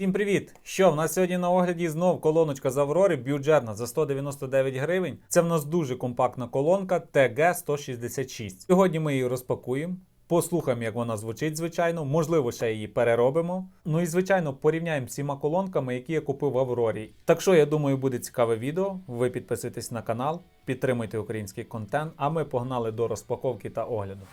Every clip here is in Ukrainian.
Всім привіт! Що в нас сьогодні на огляді знов колоночка з Аврори бюджетна за 199 гривень. Це в нас дуже компактна колонка TG166. Сьогодні ми її розпакуємо. Послухаємо, як вона звучить, звичайно. Можливо, ще її переробимо. Ну і звичайно, порівняємо всіма колонками, які я купив в Аврорі. Так що я думаю, буде цікаве відео. Ви підписуйтесь на канал, підтримуйте український контент. А ми погнали до розпаковки та огляду.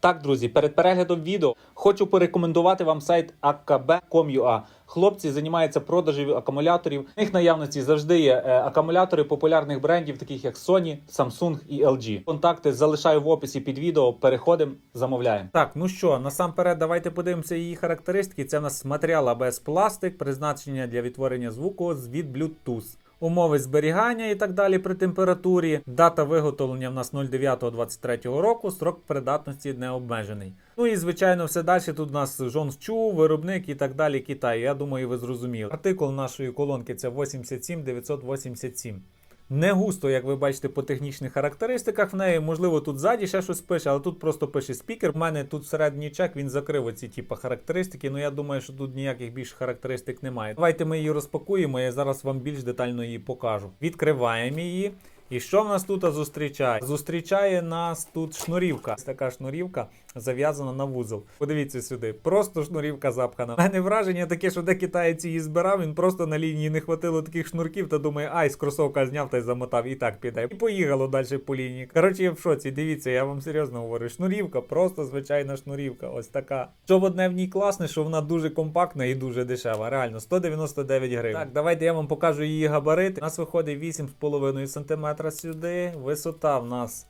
Так, друзі, перед переглядом відео хочу порекомендувати вам сайт akb.com.ua. Хлопці займаються продажем акумуляторів. В них наявності завжди є е, акумулятори популярних брендів, таких як Sony, Samsung і LG. Контакти залишаю в описі під відео. Переходимо, замовляємо. Так, ну що, насамперед, давайте подивимося її характеристики. Це в нас матеріал ABS пластик, призначення для відтворення звуку від Bluetooth. Умови зберігання і так далі при температурі. Дата виготовлення в нас 09.23 року, срок придатності не обмежений. Ну і звичайно, все далі. Тут у нас Жончу, виробник і так далі. Китай. Я думаю, ви зрозуміли. Артикул нашої колонки це 87987. Не густо, як ви бачите, по технічних характеристиках в неї. Можливо, тут ззаді ще щось пише, але тут просто пише спікер. У мене тут середній чек, він закрив оці типу, характеристики. Ну я думаю, що тут ніяких більш характеристик немає. Давайте ми її розпакуємо, я зараз вам більш детально її покажу. Відкриваємо її. І що в нас тут зустрічає? Зустрічає нас тут шнурівка. Ось така шнурівка зав'язана на вузол. Подивіться сюди, просто шнурівка запхана. У мене враження таке, що де китаєць її збирав, він просто на лінії не хватило таких шнурків, та думає, ай, з кросовка зняв та й замотав, і так піде. І поїхало далі по лінії. Коротше, я в шоці. Дивіться, я вам серйозно говорю. Шнурівка, просто звичайна шнурівка. Ось така. Що в одне в ній класне, що вона дуже компактна і дуже дешева. Реально, 199 гривень. Так, давайте я вам покажу її габарити. У нас виходить 8,5 см сюди. Висота в нас.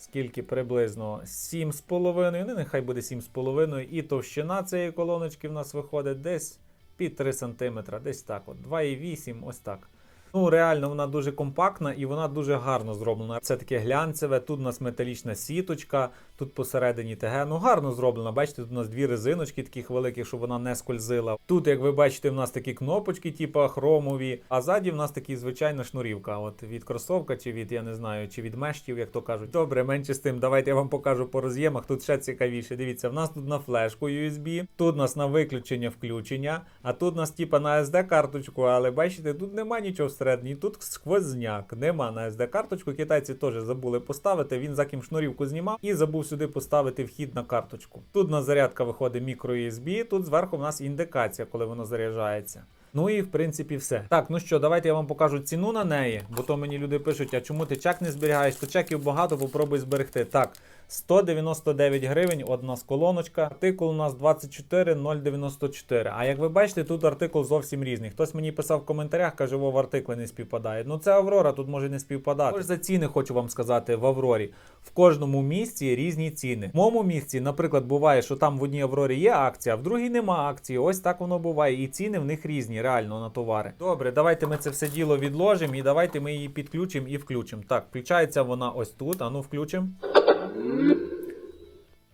Скільки приблизно 7,5, ну нехай буде 7,5. І товщина цієї колоночки в нас виходить десь під 3 см, десь так. от 2,8, ось так. Ну, реально, вона дуже компактна і вона дуже гарно зроблена. Це таке глянцеве, тут у нас металічна сіточка, тут посередині ТГ. Ну, гарно зроблена. Бачите, тут у нас дві резиночки таких великих, щоб вона не скользила. Тут, як ви бачите, в нас такі кнопочки, типу хромові, а ззаді в нас такі звичайна шнурівка. От від кросовка, чи від, я не знаю, чи від мештів, як то кажуть. Добре, менше з тим. Давайте я вам покажу по роз'ємах. Тут ще цікавіше. Дивіться, в нас тут на флешку USB, тут у нас на виключення включення, а тут у нас типа на SD-карточку, але бачите, тут нема нічого всередині, тут сквозняк, нема на SD-карточку. Китайці теж забули поставити. Він за ким шнурівку знімав і забув сюди поставити вхід на карточку. Тут на зарядка виходить мікро USB, тут зверху в нас індикація, коли воно заряджається. Ну і в принципі все. Так, ну що, давайте я вам покажу ціну на неї, бо то мені люди пишуть, а чому ти чек не зберігаєш? То чеків багато, попробуй зберегти. Так, 199 гривень, одна з колоночка. Артикул у нас 24094. А як ви бачите, тут артикул зовсім різний. Хтось мені писав в коментарях, каже, Вов, артикли не співпадають. Ну це Аврора, тут може не співпадати. Тож за ціни хочу вам сказати в Аврорі. В кожному місці різні ціни. В моєму місці, наприклад, буває, що там в одній Аврорі є акція, а в другій нема акції. Ось так воно буває. І ціни в них різні, реально на товари. Добре, давайте ми це все діло відложимо і давайте ми її підключимо і включимо. Так, включається вона ось тут. А ну включимо.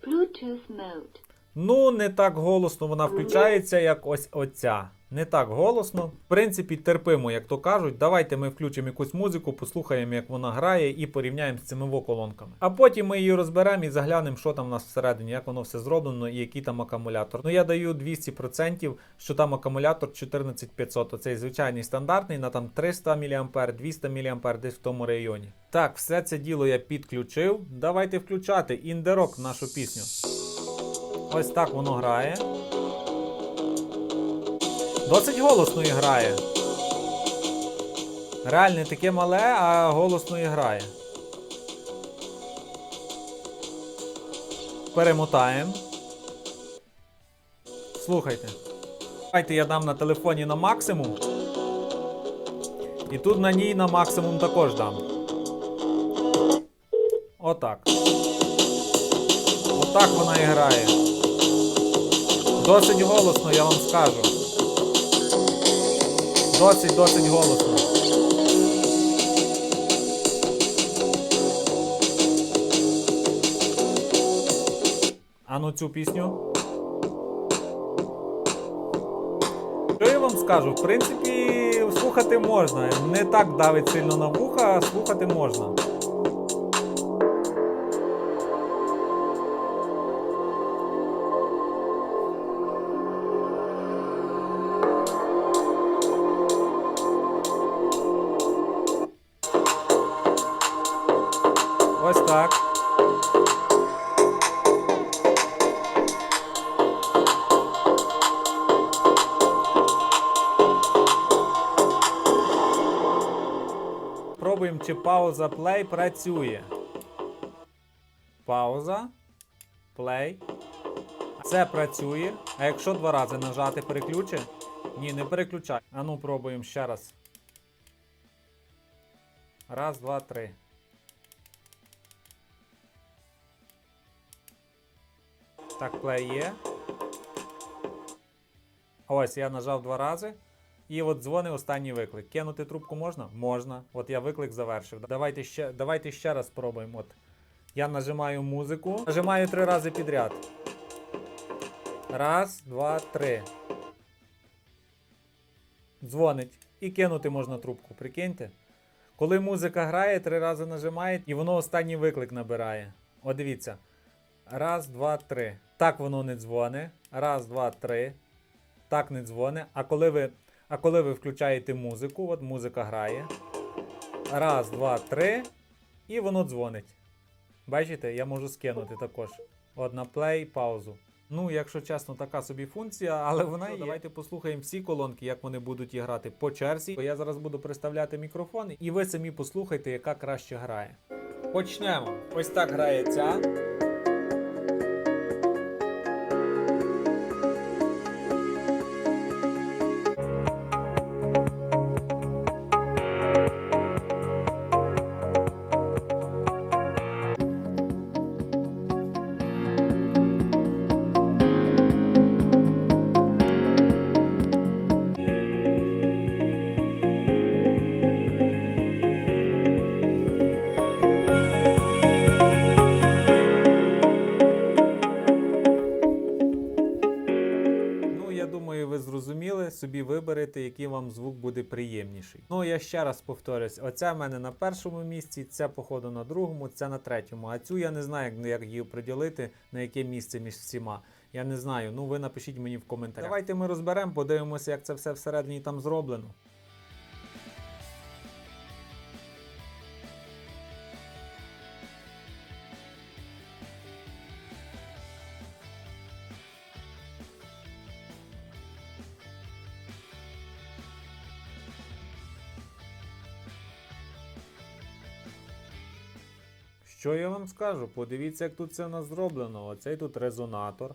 Bluetooth mode. Ну, не так голосно вона включається, як ось оця. Не так голосно. В принципі, терпимо, як то кажуть. Давайте ми включимо якусь музику, послухаємо, як вона грає, і порівняємо з цими воколонками. А потім ми її розберемо і заглянемо, що там у нас всередині, як воно все зроблено і який там акумулятор. Ну я даю 200%, що там акумулятор 14500. Оцей звичайний стандартний на там 300 мА, 200 мА десь в тому районі. Так, все це діло я підключив. Давайте включати індерок нашу пісню. Ось так воно грає. Досить голосно і грає. Реально таке мале, а голосно і грає. Перемотаємо. Слухайте. Давайте я дам на телефоні на максимум. І тут на ній на максимум також дам. Отак. Отак вона і грає. Досить голосно, я вам скажу. Досить, досить голосно. А цю пісню. Що я вам скажу? В принципі, слухати можна. Не так давить сильно на вуха, а слухати можна. Так. Пробуємо, чи пауза плей працює. Пауза. Плей. Це працює. А якщо два рази нажати, переключи? Ні, не переключай. А ну пробуємо ще раз. Раз, два, три. Так, плей. Ось, я нажав два рази. І от дзвони останній виклик. Кинути трубку можна? Можна. От я виклик завершив. Давайте ще, давайте ще раз спробуємо. От. Я нажимаю музику. Нажимаю три рази підряд. Раз, два, три. Дзвонить. І кинути можна трубку. Прикиньте. Коли музика грає, три рази нажимає, і воно останній виклик набирає. От дивіться. Раз, два, три. Так воно не дзвоне. Раз, два, три. Так не дзвоне. А коли ви, а коли ви включаєте музику, от музика грає. Раз, два, три. І воно дзвонить. Бачите, я можу скинути також. От на плей, паузу. Ну, якщо чесно, така собі функція, але вона є. Давайте послухаємо всі колонки, як вони будуть грати по черзі. Я зараз буду представляти мікрофони, і ви самі послухайте, яка краще грає. Почнемо. Ось так грає ця. Собі виберете, який вам звук буде приємніший. Ну, я ще раз повторюсь: оця в мене на першому місці, ця, походу, на другому, ця на третьому. А цю я не знаю, як, її приділити, на яке місце між всіма. Я не знаю. Ну, ви напишіть мені в коментарях. Давайте ми розберемо, подивимося, як це все всередині там зроблено. Що я вам скажу? Подивіться, як тут це у нас зроблено. Оцей тут резонатор.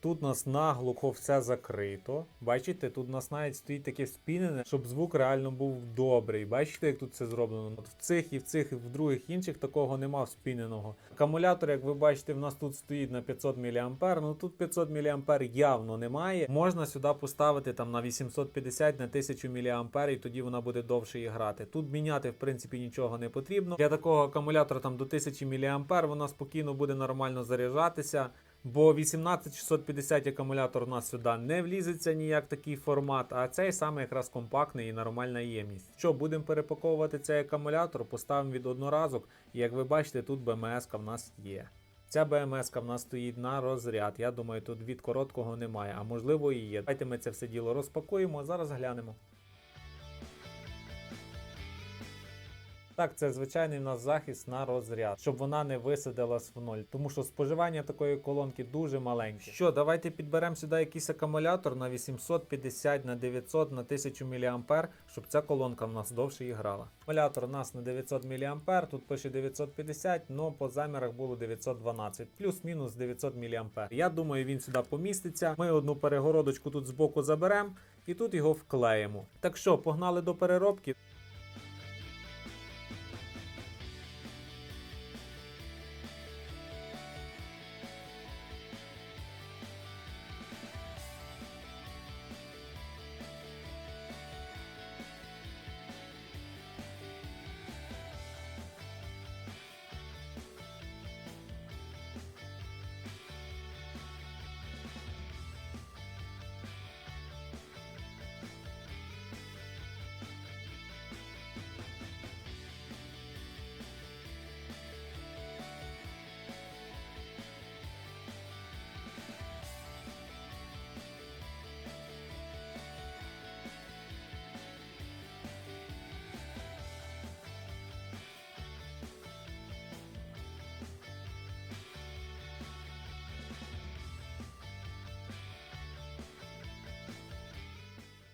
Тут у нас наглухо все закрито. Бачите, тут нас навіть стоїть таке спінене, щоб звук реально був добрий. Бачите, як тут це зроблено? От в цих і в цих, і в других інших такого нема спіненого. Акумулятор, як ви бачите, в нас тут стоїть на 500 мА. Ну тут 500 мА явно немає. Можна сюди поставити там на 850 на 1000 мА, і тоді вона буде довше і грати. Тут міняти, в принципі, нічого не потрібно. Для такого акумулятора там до 1000 мА вона спокійно буде нормально заряджатися. Бо 18650 акумулятор у нас сюди не влізеться ніяк такий формат, а цей саме якраз компактний і нормальна ємність. Що, будемо перепаковувати цей акумулятор, поставимо від одноразок, і як ви бачите, тут БМС в нас є. Ця БМС в нас стоїть на розряд. Я думаю, тут від короткого немає, а можливо і є. Давайте ми це все діло розпакуємо, зараз глянемо. Так, це звичайний у нас захист на розряд, щоб вона не висадилась в ноль. Тому що споживання такої колонки дуже маленьке. Що, давайте підберемо сюди якийсь акумулятор на 850, на 900, на 1000 мА, щоб ця колонка в нас довше і грала. Акумулятор у нас на 900 мА, тут пише 950, але по замірах було 912, плюс-мінус 900 мА. Я думаю, він сюди поміститься. Ми одну перегородочку тут збоку заберемо і тут його вклеїмо. Так що, погнали до переробки.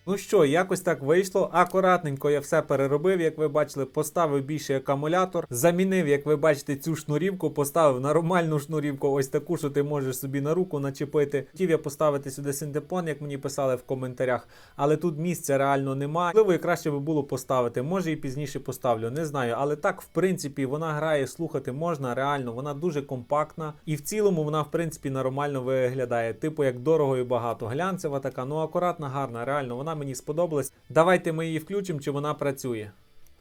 Ну що, якось так вийшло. Акуратненько я все переробив, як ви бачили, поставив більший акумулятор, замінив, як ви бачите, цю шнурівку, поставив нормальну шнурівку, ось таку, що ти можеш собі на руку начепити. Хотів я поставити сюди синтепон, як мені писали в коментарях, але тут місця реально немає. Можливо, і краще би було поставити. Може і пізніше поставлю, не знаю. Але так, в принципі, вона грає, слухати можна, реально, вона дуже компактна. І в цілому вона, в принципі, нормально виглядає. Типу, як дорого і багато. Глянцева така, ну акуратна, гарна, реально, вона мені сподобалась. Давайте ми її включимо, чи вона працює.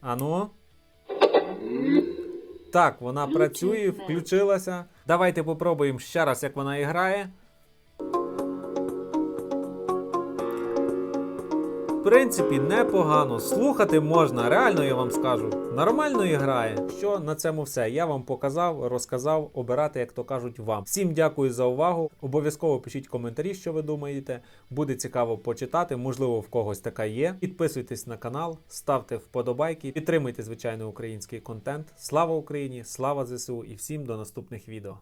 Ану. Так, вона працює, включилася. Давайте попробуємо ще раз, як вона грає. Принципі, непогано. Слухати можна, реально я вам скажу. Нормально грає. Що на цьому все. Я вам показав, розказав, обирати, як то кажуть, вам. Всім дякую за увагу. Обов'язково пишіть коментарі, що ви думаєте. Буде цікаво почитати. Можливо, в когось така є. Підписуйтесь на канал, ставте вподобайки, підтримуйте звичайно український контент. Слава Україні! Слава ЗСУ і всім до наступних відео.